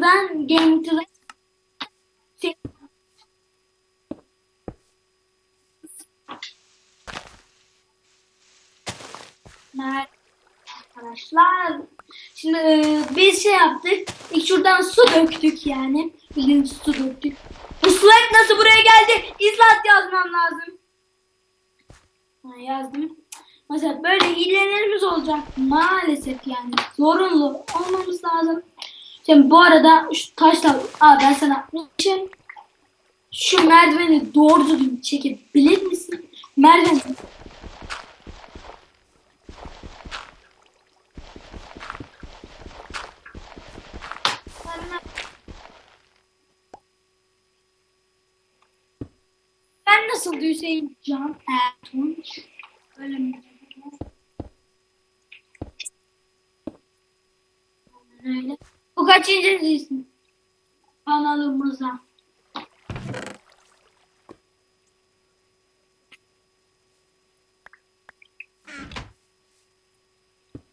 şuradan game to Şey- Mer- Arkadaşlar şimdi e, biz şey yaptık. İlk şuradan su döktük yani. Bildiğin su döktük. Bu slide nasıl buraya geldi? İzlat yazmam lazım. Ha, yazdım. Mesela böyle hilelerimiz olacak. Maalesef yani. Zorunlu olmamız lazım. Şimdi bu arada şu taşlar... Aa ben sana atmışım. Şu merdiveni doğru düzgün çekebilir misin? Merdiven... Ben nasıl Hüseyin Can Ertunç? Öyle mi? Öyle. Bu kaçıncı dizisin? Kanalımıza.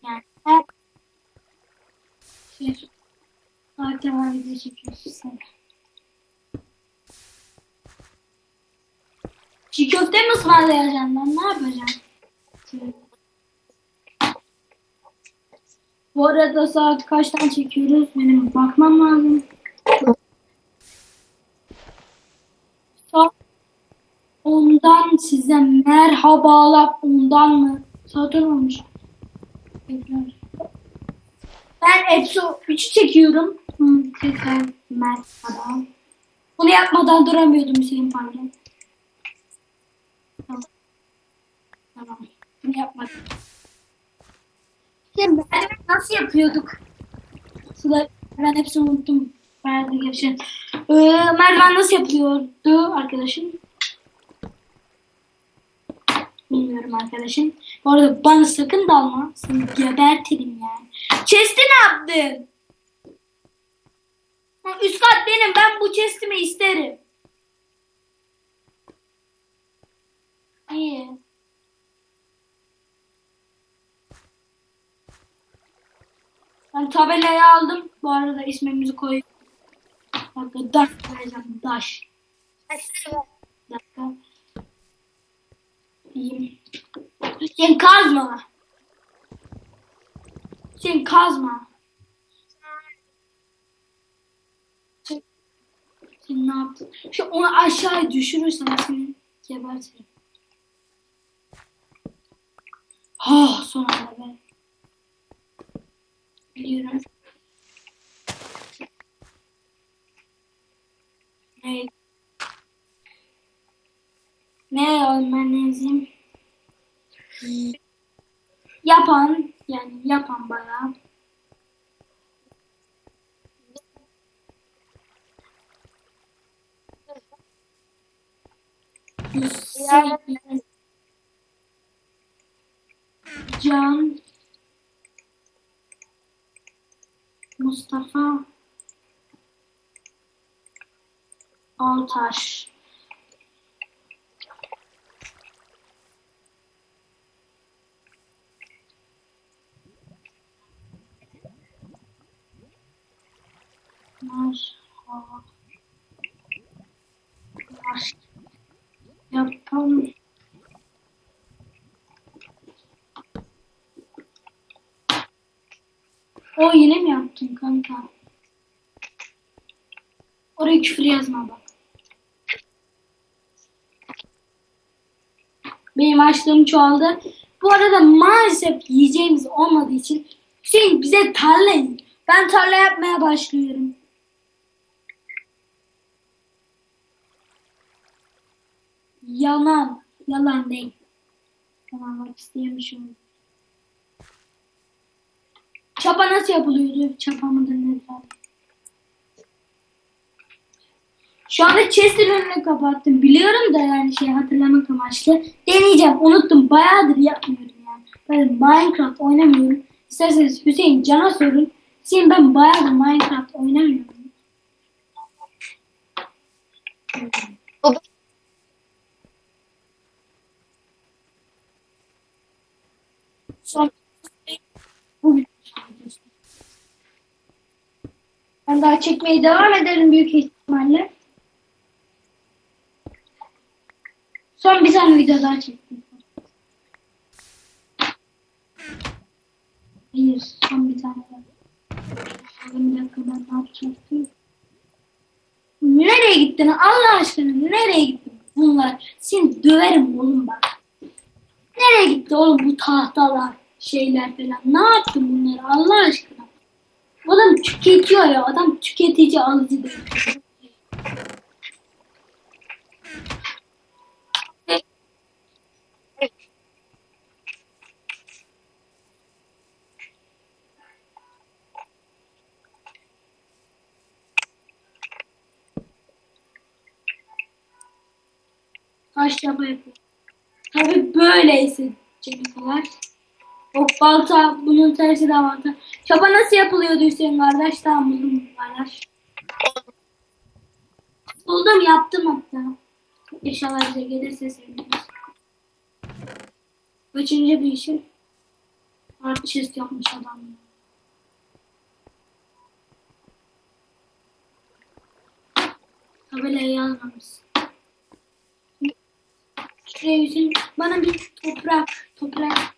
Yani her şey zaten video çekiyorsun sen. Çiğ köfte mi ısmarlayacaksın lan? Ne yapacaksın? Bu arada saat kaçtan çekiyoruz? Benim bakmam lazım. Saat ondan size merhabalar ondan mı? Saat olmuş. Ben Epso 3 çekiyorum. Tekrar merhaba. Bunu yapmadan duramıyordum Hüseyin pardon. Tamam. Bunu yapmadım. Şimdi nasıl yapıyorduk? Sıla ben hepsini unuttum. Merdiven geçen. Ee, merdiven nasıl yapıyordu arkadaşım? Bilmiyorum arkadaşım. Bu arada bana sakın dalma. Seni gebertirim yani. Chest'i ne yaptın? Üst kat benim. Ben bu chest'imi isterim. İyi. Ben tabelayı aldım. Bu arada ismimizi koy. Dakika, daş koyacağım. Daş. Dakika. Sen kazma. Sen kazma. Sen, ne yaptın? Şu onu aşağıya düşürürsen seni gebertirim. Ah son anda ben. Biliyorum. Ne? Ne olmanızım? Yapan yani yapan bayağı. Hüseyin Can Mustafa Altaş Merhaba. Baş- O yine mi yaptın kanka? Oraya küfür yazma bak. Benim açlığım çoğaldı. Bu arada maalesef yiyeceğimiz olmadığı için Hüseyin bize tarla. Ben tarla yapmaya başlıyorum. Yalan. Yalan değil. Tamam bak isteyemişim. Çapa nasıl yapılıyordu? Çapa mıdır nedir? Şu anda chest'in önünü kapattım. Biliyorum da yani şey hatırlamak amaçlı. Deneyeceğim. Unuttum. Bayağıdır yapmıyorum yani. Ben Minecraft oynamıyorum. İsterseniz Hüseyin Can'a sorun. Hüseyin ben bayağıdır Minecraft oynamıyorum. Son Ben daha çekmeye devam ederim büyük ihtimalle. Son bir tane video daha çektim. Hayır, son bir tane daha. Bir dakika ben ne yapacaktım? Nereye gittin Allah aşkına? Nereye gittin bunlar? Seni döverim oğlum bak. Nereye gitti oğlum bu tahtalar, şeyler falan? Ne yaptın bunları Allah aşkına? Adam tüketiyor ya. Adam tüketici alıcı değil. Haşlama yapıyor. Tabi böyleyse çekiyorlar. Ok balta bunun tersi de balta. Çaba nasıl yapılıyordu Hüseyin kardeş? Tamam buldum kardeş. Buldum yaptım hatta. İnşallah bize gelirse seviniriz. Kaçıncı bir işi? Artist yapmış adam. Tabelaya yazmamışsın. Şuraya Hüseyin bana bir toprak, toprak,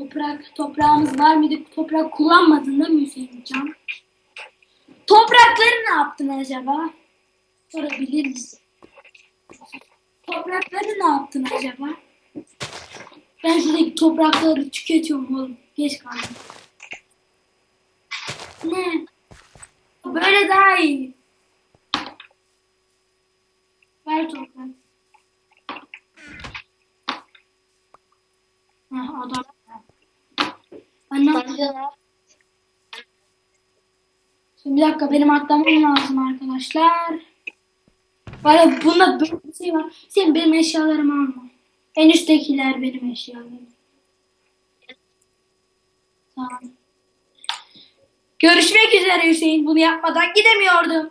toprak, toprağımız var mıydı? Toprak kullanmadın değil mi Hüseyin? Toprakları ne yaptın acaba? Sorabilir misin? Toprakları ne yaptın acaba? Ben şuradaki toprakları tüketiyorum oğlum. Geç kaldım. Ne? Böyle daha iyi. Ver toprak. Heh, adam. Şimdi bir dakika benim atlamam lazım arkadaşlar. Var ya bunda böyle bir şey var. Sen benim eşyalarımı alma. En üsttekiler benim eşyalarım. Tamam. Görüşmek üzere Hüseyin. Bunu yapmadan gidemiyordum.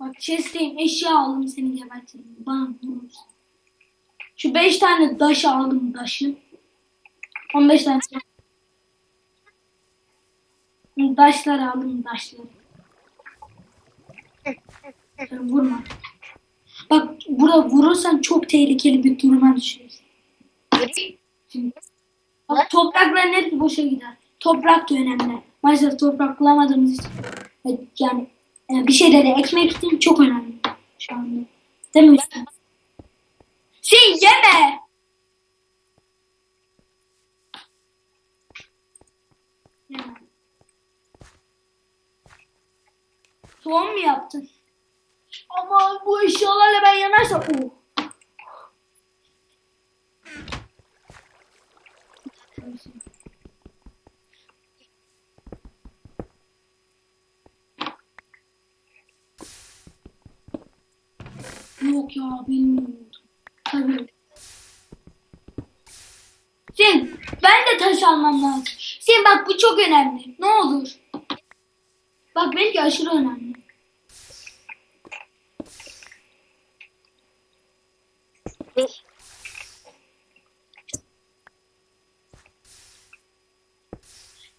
Bak chest'teyim eşya aldım seni gebertirim. Bana vurursun. Şu 5 tane daş aldım daşı. 15 tane. Daşlar aldım daşları. Vurma. Bak burada vurursan çok tehlikeli bir duruma düşüyorsun. Şimdi. Bak toprakların hepsi boşa gider. Toprak da önemli. Maalesef toprak bulamadığımız için. Yani bir şeyleri ekmek için çok önemli şu anda. Değil mi? Şey yeme! Yeme. Soğan yaptın? Ama bu eşyalarla ben yanarsam... Oh. Yok ya bilmiyorum. Tabii. Sen ben de taş almam lazım. Sen bak bu çok önemli. Ne olur. Bak belki aşırı önemli.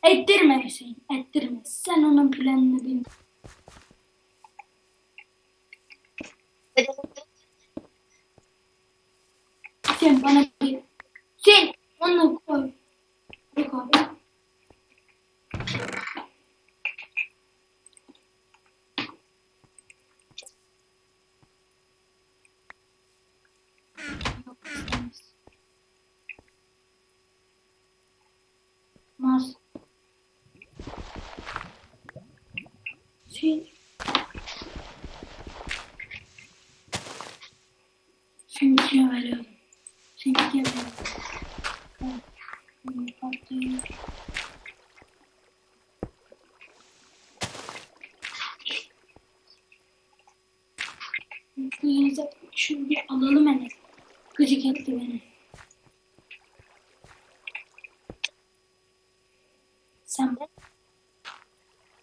Ettirme Hüseyin. Ettirme. Sen onun planını bil. Sen bana bir... Sen onu koy. Bir koy. Mas. Sen... Şimdi kime veriyorum? Şimdi kime veriyorum? Evet, şunu bir alalım hele. Gıcık etti beni.